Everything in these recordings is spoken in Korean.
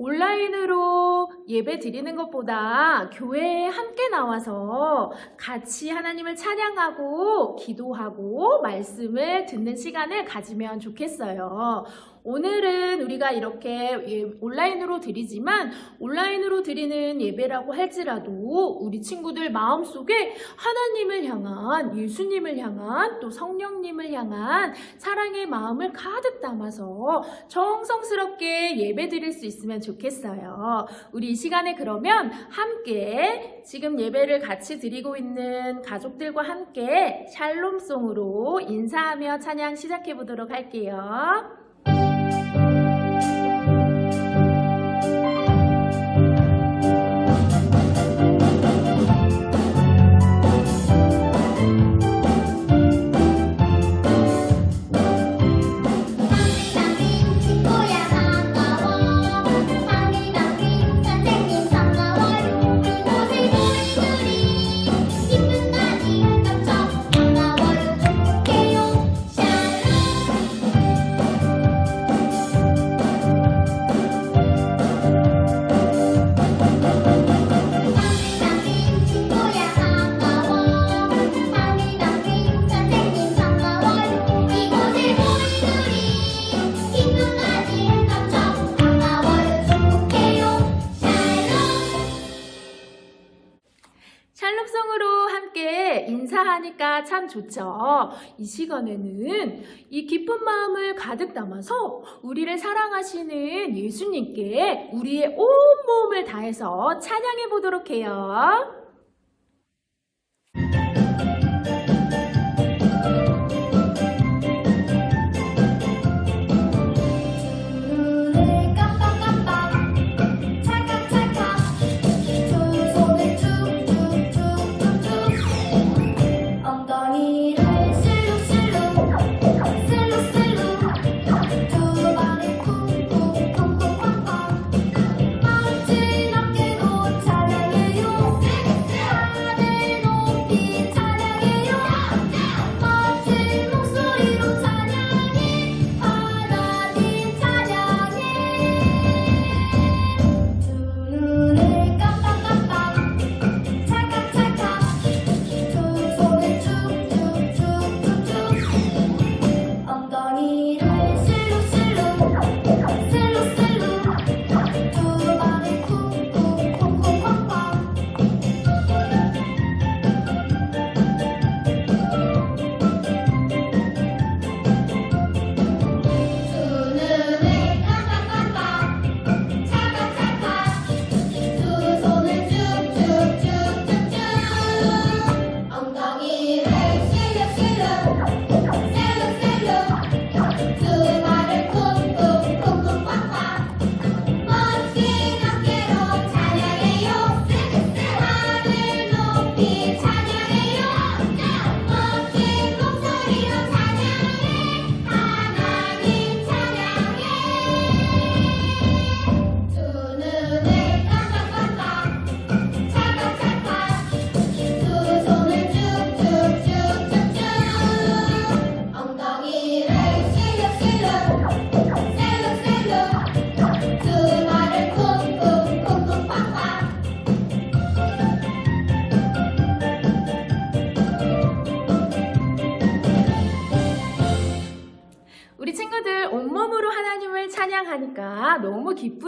온라인으로 예배 드리는 것보다 교회에 함께 나와서 같이 하나님을 찬양하고 기도하고 말씀을 듣는 시간을 가지면 좋겠어요. 오늘은 우리가 이렇게 예- 온라인으로 드리지만 온라인으로 드리는 예배라고 할지라도 우리 친구들 마음속에 하나님을 향한 예수님을 향한 또 성령님을 향한 사랑의 마음을 가득 담아서 정성스럽게 예배 드릴 수 있으면 좋겠어요. 우리 이 시간에 그러면 함께 지금 예배를 같이 드리고 있는 가족들과 함께 샬롬송으로 인사하며 찬양 시작해 보도록 할게요. 샬롬 샬롬송으로 함께 인사하니까 참 좋죠. 이 시간에는 이 기쁜 마음을 가득 담아서 우리를 사랑하시는 예수님께 우리의 온 몸을 다해서 찬양해 보도록 해요.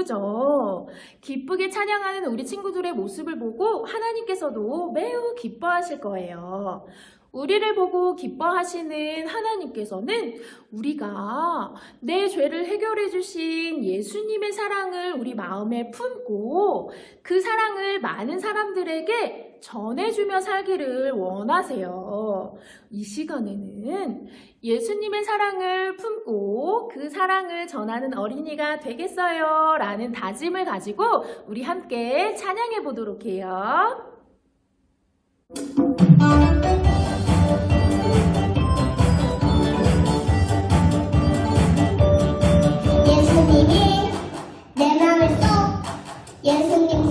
기쁘죠? 기쁘게 찬양하는 우리 친구들의 모습을 보고 하나님께서도 매우 기뻐하실 거예요. 우리를 보고 기뻐하시는 하나님께서는 우리가 내 죄를 해결해 주신 예수님의 사랑을 우리 마음에 품고 그 사랑을 많은 사람들에게 전해주며 살기를 원하세요. 이 시간에는 예수님의 사랑을 품고 그 사랑을 전하는 어린이가 되겠어요. 라는 다짐을 가지고 우리 함께 찬양해 보도록 해요. 예수님이 내 맘을 쏙 예수님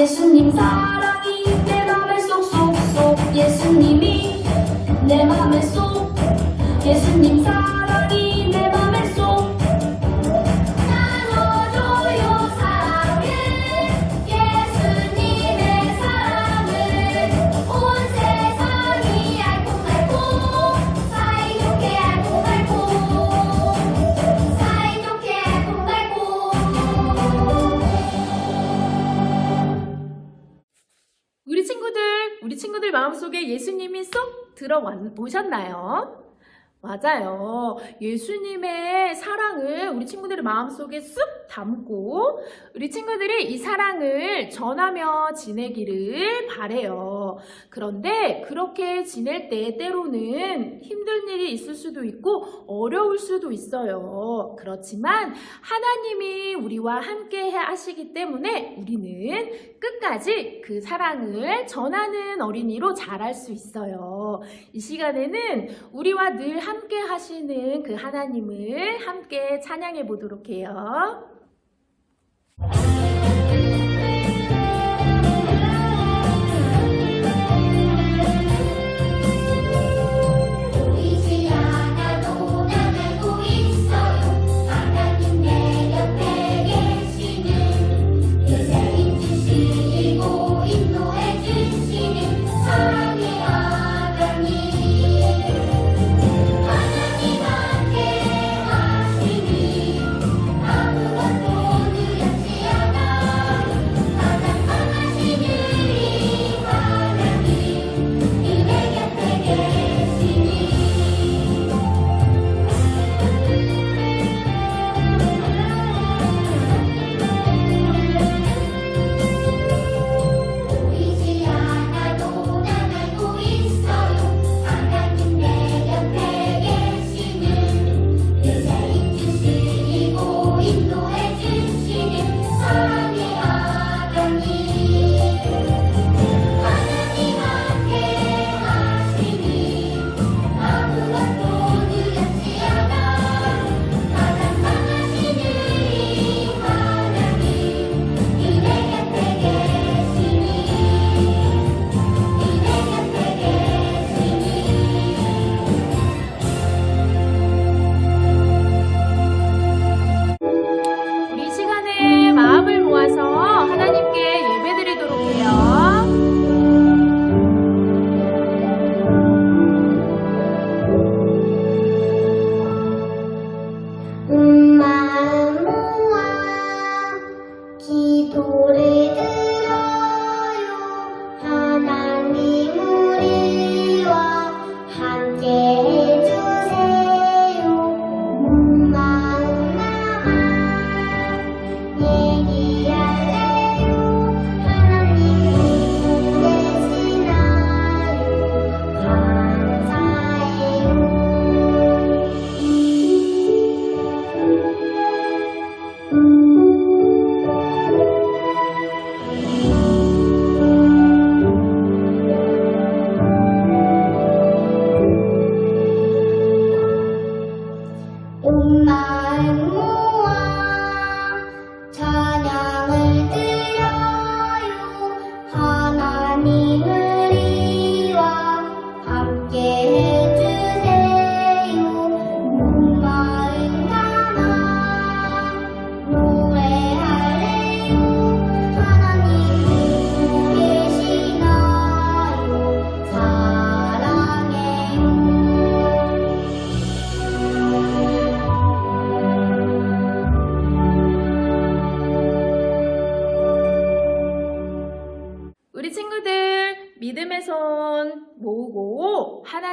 예수님 사 우리 친구들 마음속에 예수님이 쏙 들어오셨나요? 맞아요. 예수님의 사랑을 우리 친구들의 마음속에 쑥 담고 우리 친구들이 이 사랑을 전하며 지내기를 바래요. 그런데 그렇게 지낼 때 때로는 힘든 일이 있을 수도 있고 어려울 수도 있어요. 그렇지만 하나님이 우리와 함께 하시기 때문에 우리는 끝까지 그 사랑을 전하는 어린이로 자랄 수 있어요. 이 시간에는 우리와 늘 함께 하시는 그 하나님을 함께 찬양해 보도록 해요.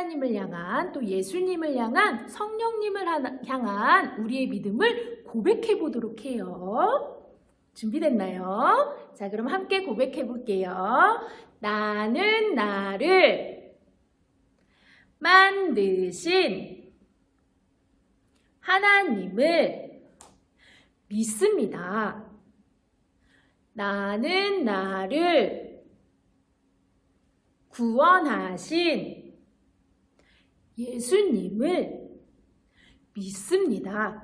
하나님을 향한 또 예수님을 향한 성령님을 향한 우리의 믿음을 고백해 보도록 해요. 준비됐나요? 자, 그럼 함께 고백해 볼게요. 나는 나를 만드신 하나님을 믿습니다. 나는 나를 구원하신 예수님을 믿습니다.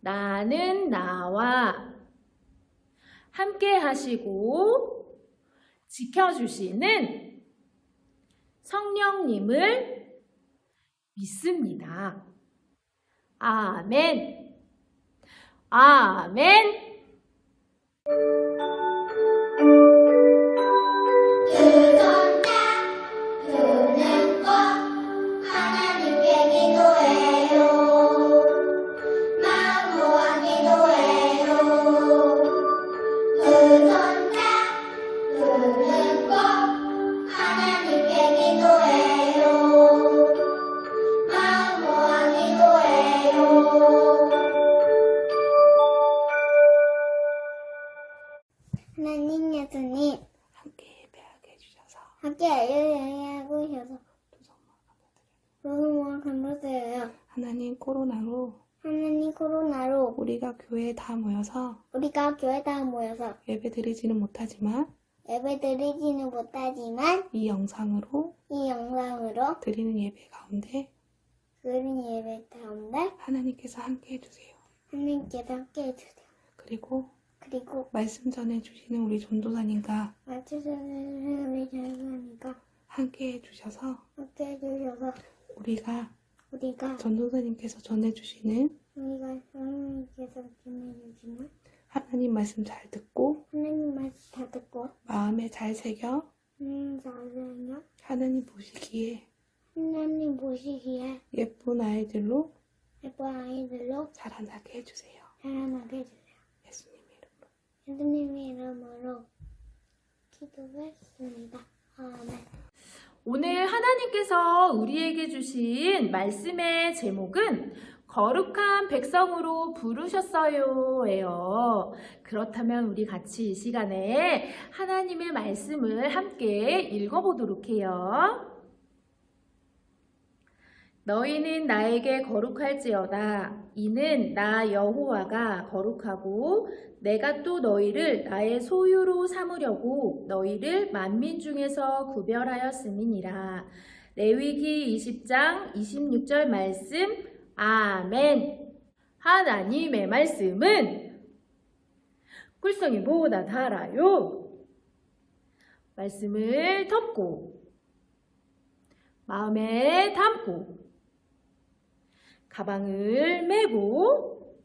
나는 나와 함께 하시고 지켜주시는 성령님을 믿습니다. 아멘. 아멘. 교회 다 모여서 예배 드리지는 못하지만 예배 드리지는 못하지만 이 영상으로 이 영상으로 드리는 예배 가운데 그린 예배 가운데 하나님께서 함께 해주세요. 하나님께서 함께 해주세요. 그리고 그리고 말씀 전해 주시는 우리 전도사님과 맞추시는 우리 전사님과 함께 해주셔서 함께 해주셔서 우리가 우리가 전도사님께서 전해주시는 우리가 하나님께서 전해주시는 하나님 말씀 잘 듣고 하나님 말씀 다 듣고 마음에 잘 새겨 하나님 자세요 하나님 보시기에 하나님 보시기에 예쁜 아이들로 예쁜 아이들로 자라나게 해주세요. 자라나게 해주세요. 예수님 이름으로. 예수님의 이름으로 기도했습니다. 아멘. 오늘 하나님께서 우리에게 주신 말씀의 제목은 거룩한 백성으로 부르셨어요. 예요. 그렇다면 우리 같이 이 시간에 하나님의 말씀을 함께 읽어보도록 해요. 너희는 나에게 거룩할지어다. 이는 나 여호와가 거룩하고 내가 또 너희를 나의 소유로 삼으려고 너희를 만민 중에서 구별하였음이니라. 레위기 20장 26절 말씀 아멘. 하나님의 말씀은 꿀성이 보다 달아요. 말씀을 덮고 마음에 담고 가방을 메고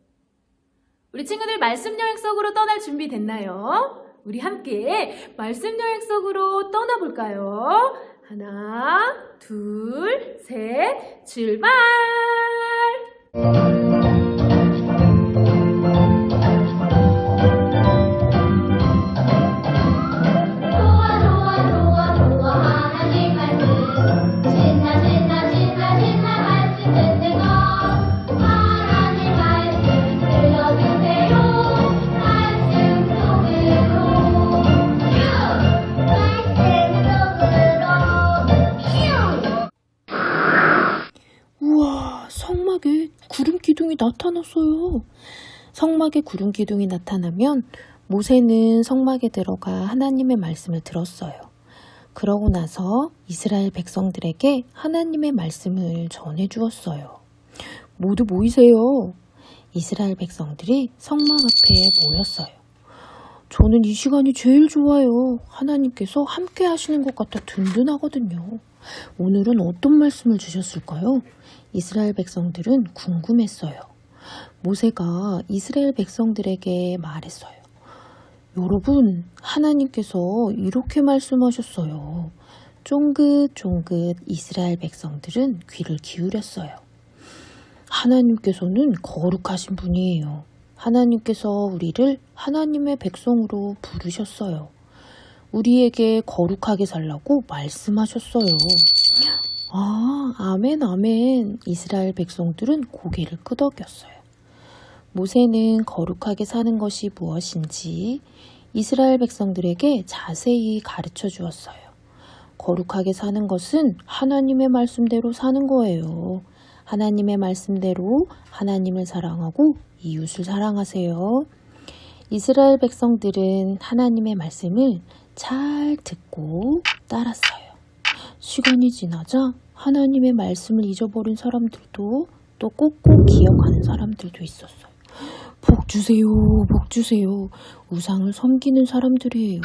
우리 친구들 말씀 여행 속으로 떠날 준비 됐나요? 우리 함께 말씀 여행 속으로 떠나볼까요? 하나, 둘, 셋, 출발! 좋 구름 기둥이 나타났어요. 성막에 구름 기둥이 나타나면 모세는 성막에 들어가 하나님의 말씀을 들었어요. 그러고 나서 이스라엘 백성들에게 하나님의 말씀을 전해 주었어요. 모두 모이세요. 이스라엘 백성들이 성막 앞에 모였어요. 저는 이 시간이 제일 좋아요. 하나님께서 함께 하시는 것 같아 든든하거든요. 오늘은 어떤 말씀을 주셨을까요? 이스라엘 백성들은 궁금했어요. 모세가 이스라엘 백성들에게 말했어요. 여러분, 하나님께서 이렇게 말씀하셨어요. 쫑긋쫑긋 이스라엘 백성들은 귀를 기울였어요. 하나님께서는 거룩하신 분이에요. 하나님께서 우리를 하나님의 백성으로 부르셨어요. 우리에게 거룩하게 살라고 말씀하셨어요. 아, 아멘, 아멘. 이스라엘 백성들은 고개를 끄덕였어요. 모세는 거룩하게 사는 것이 무엇인지 이스라엘 백성들에게 자세히 가르쳐 주었어요. 거룩하게 사는 것은 하나님의 말씀대로 사는 거예요. 하나님의 말씀대로 하나님을 사랑하고 이웃을 사랑하세요. 이스라엘 백성들은 하나님의 말씀을 잘 듣고 따랐어요. 시간이 지나자 하나님의 말씀을 잊어버린 사람들도 또 꼭꼭 기억하는 사람들도 있었어요. 복 주세요, 복 주세요. 우상을 섬기는 사람들이에요.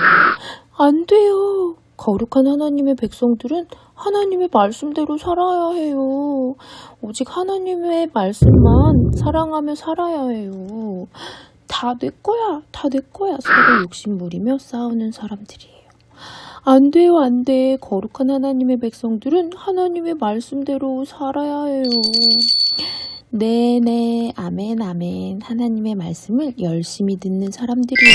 안 돼요. 거룩한 하나님의 백성들은 하나님의 말씀대로 살아야 해요. 오직 하나님의 말씀만 사랑하며 살아야 해요. 다 내 거야, 다 내 거야. 서로 욕심부리며 싸우는 사람들이에요. 안 돼요, 안 돼. 거룩한 하나님의 백성들은 하나님의 말씀대로 살아야 해요. 네네, 아멘, 아멘. 하나님의 말씀을 열심히 듣는 사람들이에요.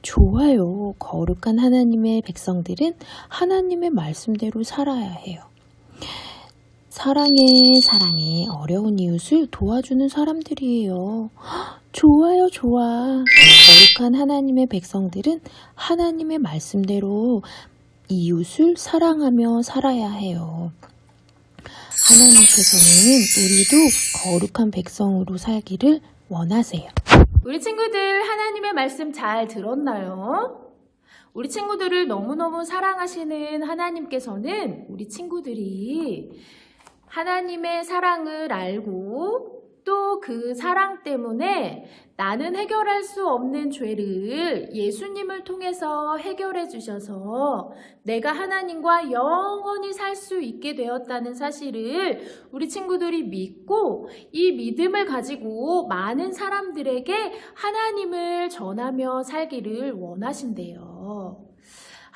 좋아요. 거룩한 하나님의 백성들은 하나님의 말씀대로 살아야 해요. 사랑해, 사랑해. 어려운 이웃을 도와주는 사람들이에요. 좋아요, 좋아. 거룩한 하나님의 백성들은 하나님의 말씀대로 이웃을 사랑하며 살아야 해요. 하나님께서는 우리도 거룩한 백성으로 살기를 원하세요. 우리 친구들 하나님의 말씀 잘 들었나요? 우리 친구들을 너무너무 사랑하시는 하나님께서는 우리 친구들이 하나님의 사랑을 알고 또 그 사랑 때문에 나는 해결할 수 없는 죄를 예수님을 통해서 해결해 주셔서 내가 하나님과 영원히 살 수 있게 되었다는 사실을 우리 친구들이 믿고 이 믿음을 가지고 많은 사람들에게 하나님을 전하며 살기를 원하신대요.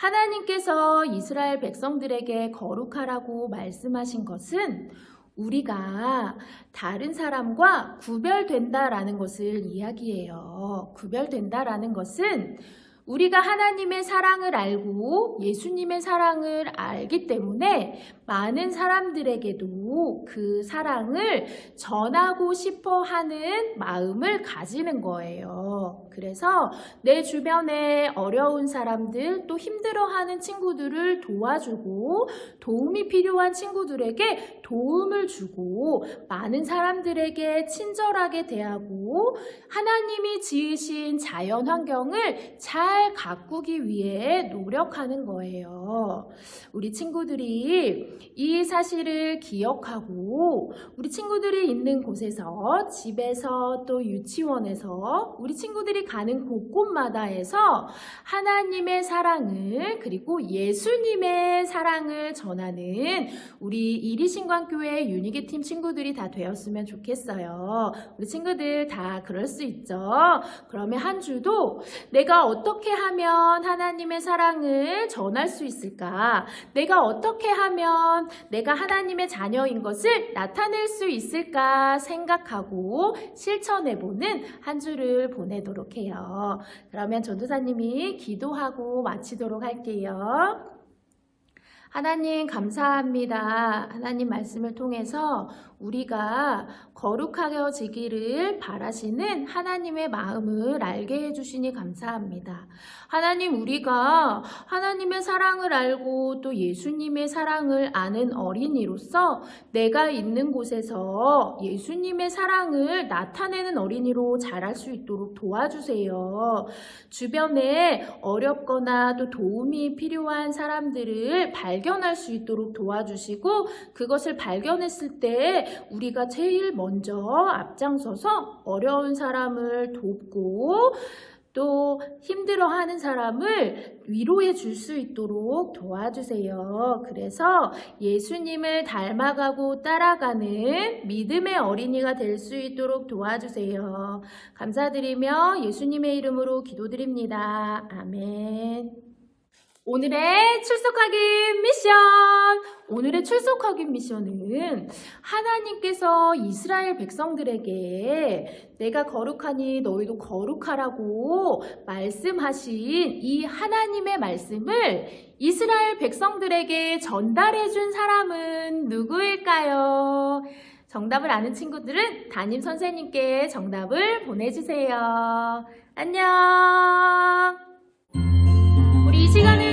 하나님께서 이스라엘 백성들에게 거룩하라고 말씀하신 것은 우리가 다른 사람과 구별된다라는 것을 이야기해요. 구별된다라는 것은 우리가 하나님의 사랑을 알고 예수님의 사랑을 알기 때문에 많은 사람들에게도 그 사랑을 전하고 싶어 하는 마음을 가지는 거예요. 그래서 내 주변에 어려운 사람들 또 힘들어하는 친구들을 도와주고 도움이 필요한 친구들에게 도움을 주고 많은 사람들에게 친절하게 대하고 하나님이 지으신 자연 환경을 잘 가꾸기 위해 노력하는 거예요. 우리 친구들이 이 사실을 기억하고 우리 친구들이 있는 곳에서 집에서 또 유치원에서 우리 친구들이 가는 곳곳마다에서 하나님의 사랑을 그리고 예수님의 사랑을 전하는 우리 이리신광교회 유니게 팀 친구들이 다 되었으면 좋겠어요. 우리 친구들 다 그럴 수 있죠. 그러면 한 주도 내가 어떻게 하면 하나님의 사랑을 전할 수 있을까? 내가 어떻게 하면 내가 하나님의 자녀인 것을 나타낼 수 있을까 생각하고 실천해보는 한 주를 보내도록 해요. 그러면 전도사님이 기도하고 마치도록 할게요. 하나님 감사합니다. 하나님 말씀을 통해서 우리가 거룩하여지기를 바라시는 하나님의 마음을 알게 해주시니 감사합니다. 하나님 우리가 하나님의 사랑을 알고 또 예수님의 사랑을 아는 어린이로서 내가 있는 곳에서 예수님의 사랑을 나타내는 어린이로 자랄 수 있도록 도와주세요. 주변에 어렵거나 또 도움이 필요한 사람들을 발견할 수 있도록 도와주시고 그것을 발견했을 때 우리가 제일 먼저 앞장서서 어려운 사람을 돕고 또 힘들어하는 사람을 위로해 줄 수 있도록 도와주세요. 그래서 예수님을 닮아가고 따라가는 믿음의 어린이가 될 수 있도록 도와주세요. 감사드리며 예수님의 이름으로 기도드립니다. 아멘. 오늘의 출석하기 미션! 오늘의 출석하기 미션은 하나님께서 이스라엘 백성들에게 내가 거룩하니 너희도 거룩하라고 말씀하신 이 하나님의 말씀을 이스라엘 백성들에게 전달해 준 사람은 누구일까요? 정답을 아는 친구들은 담임 선생님께 정답을 보내주세요. 안녕! 우리 이 시간에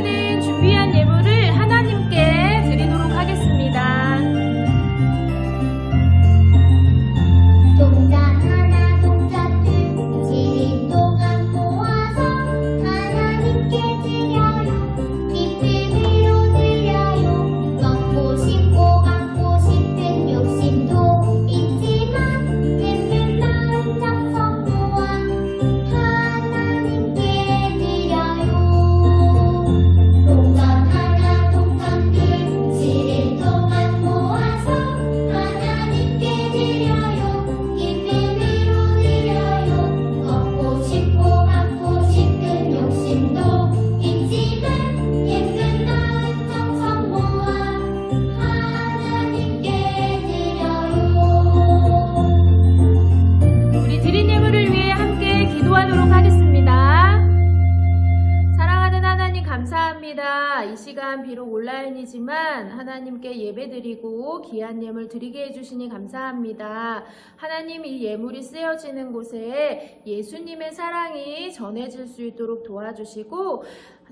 하나님께 예배드리고 귀한 예물 드리게 해주시니 감사합니다. 하나님 이 예물이 쓰여지는 곳에 예수님의 사랑이 전해질 수 있도록 도와주시고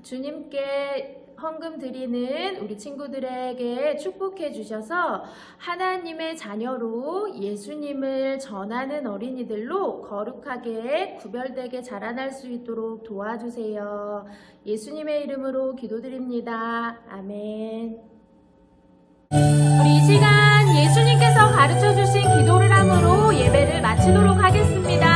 주님께 헌금 드리는 우리 친구들에게 축복해 주셔서 하나님의 자녀로 예수님을 전하는 어린이들로 거룩하게 구별되게 자라날 수 있도록 도와주세요. 예수님의 이름으로 기도드립니다. 아멘. 우리 이 시간 예수님께서 가르쳐 주신 기도를 함으로 예배를 마치도록 하겠습니다.